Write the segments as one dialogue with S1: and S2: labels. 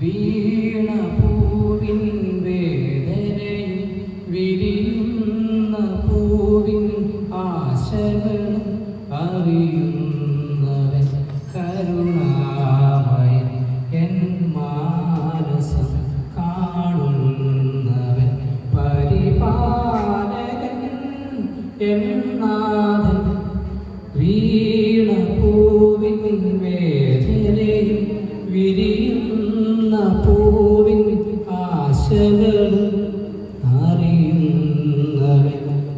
S1: വീണ പൂവിൻ വേദനയിൽ വിരിയുന്ന പൂവിൻ ആശകളും അറിയുന്നവൻ കരുണാമയൻ. എൻ മാനസം കാണുന്നവൻ പരിപാലകൻ ആശകളും അറിയുന്നവൻ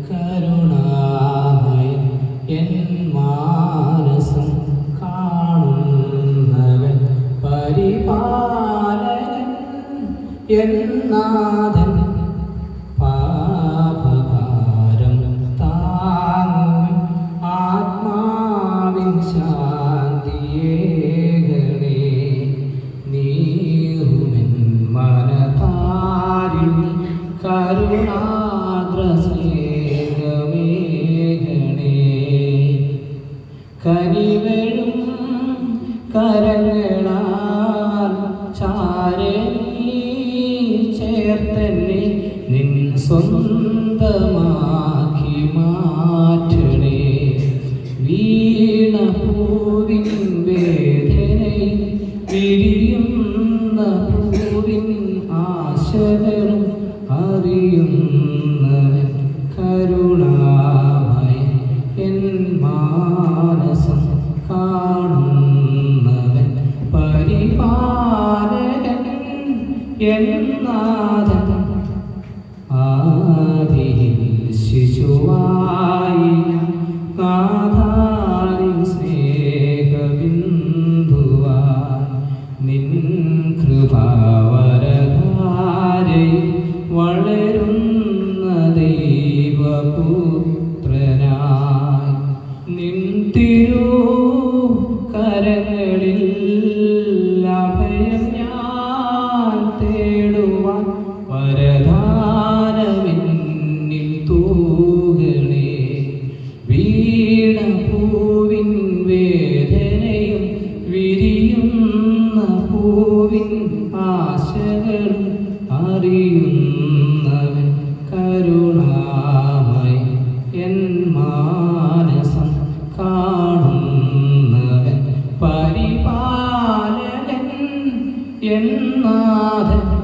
S1: കരുണാമയൻ. എൻ മാനസം കാണുന്നവൻ പരിപാലകൻ. എന്നാഥൻ കരുണാദ്ര ചാരണി ചേർത്തന്നെ നിൻ ആശകളും അറിയുന്നവൻ കരുണാമയൻ എൻ മാനസം കാണുന്നവൻ. എന്നാഥൻ തിരു കരങ്ങളിൽ അഭയം ഞാൻ തേടുവാൻ വരദാനമെന്നിൽ തൂകണേ. വീണ പൂവിൻ വേദനയും വിരിയുന്ന പൂവിൻ ആശകളും അറിയുന്നവൻ കരുണാമയ മാ എന്നാഥൻ